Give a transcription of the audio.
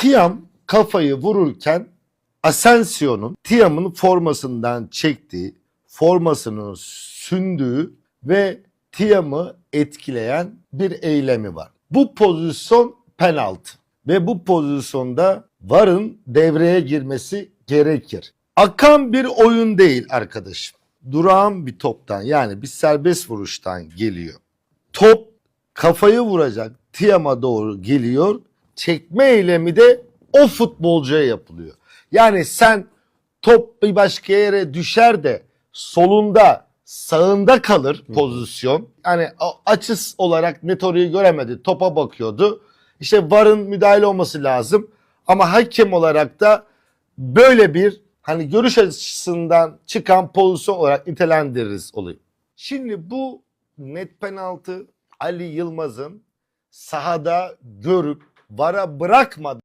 Tiam kafayı vururken Asensio'nun Tiam'ın formasından çektiği, formasını sündüğü ve Tiam'ı etkileyen bir eylemi var. Bu pozisyon penaltı ve bu pozisyonda VAR'ın devreye girmesi gerekir. Akan bir oyun değil arkadaşım. Durağan bir toptan yani bir serbest vuruştan geliyor. Top kafayı vuracak Tiam'a doğru geliyor. Çekme eylemi de o futbolcuya yapılıyor. Yani sen top bir başka yere düşer de solunda sağında kalır pozisyon. Yani a- açı olarak net orayı göremedi. Topa bakıyordu. İşte VAR'ın müdahale olması lazım. Ama hakem olarak da böyle bir hani görüş açısından çıkan pozisyon olarak nitelendiririz olayı. Şimdi bu net penaltı Ali Yılmaz'ın sahada görüp VAR'a bırakmadan